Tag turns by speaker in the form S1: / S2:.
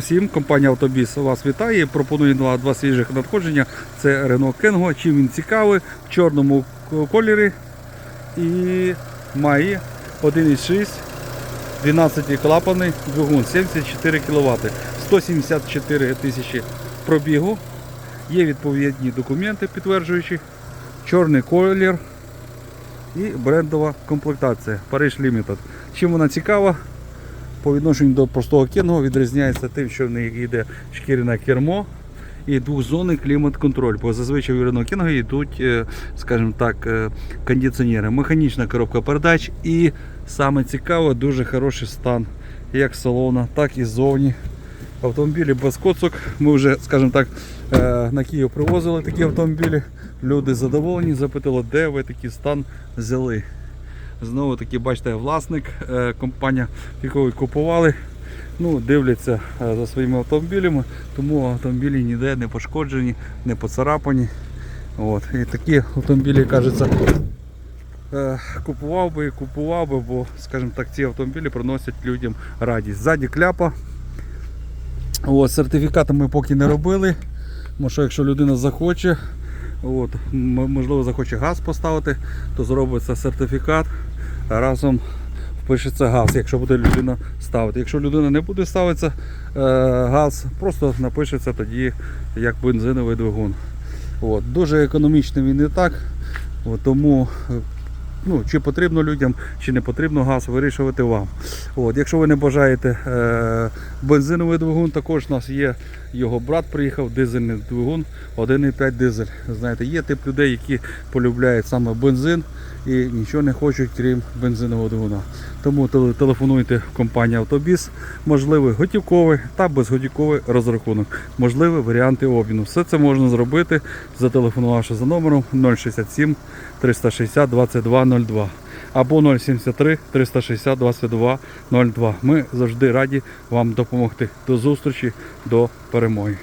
S1: Всім компанія Автобіс вас вітає. Пропонує два, два свіжих надходження. Це Renault Kengo. Чим він цікавий, в чорному кольорі і має 1,6 12 клапаний двигун 74 кВт, 174 тисячі пробігу. Є відповідні документи, підтверджуючи чорний колір і брендова комплектація Paris Limited. Чим вона цікава? По відношенню до простого кінго відрізняється тим, що в них йде шкіряне кермо і двохзонний клімат-контроль. Бо зазвичай в Renault Кінго йдуть, е, скажімо так, е, кондиціонери, механічна коробка передач і саме цікаве, дуже хороший стан як салона, так і ззовні. Автомобілі без коцок. Ми вже, скажімо так, е, на Київ привозили такі автомобілі. Люди задоволені, запитали, де ви такий стан взяли. Знову таки, бачите, власник, е, компанія, ви купували, ну, дивляться е, за своїми автомобілями, тому автомобілі ніде не пошкоджені, не поцарапані. От. І такі автомобілі, кажеться, е, купував би і купував би, бо, скажімо так, ці автомобілі приносять людям радість. Ззаді кляпа. От, сертифікати ми поки не робили. Тому що якщо людина захоче, от, можливо захоче газ поставити, то зробиться сертифікат, разом впишеться газ, якщо буде людина ставити. Якщо людина не буде ставитися е, газ, просто напишеться тоді як бензиновий двигун. От, дуже економічний він і так. От, тому ну, чи потрібно людям, чи не потрібно газ, вирішувати вам. От, якщо ви не бажаєте е, бензиновий двигун, також у нас є його брат приїхав, дизельний двигун, 1,5 дизель. Знаєте, є тип людей, які полюбляють саме бензин і нічого не хочуть, крім бензинового двигуна. Тому теле- телефонуйте в компанію Автобіс, можливий готівковий та безготівковий розрахунок, можливі варіанти обміну. Все це можна зробити, зателефонувавши за номером 067 360 2202 або 073 360 22 02. Ми завжди раді вам допомогти. До зустрічі, до перемоги.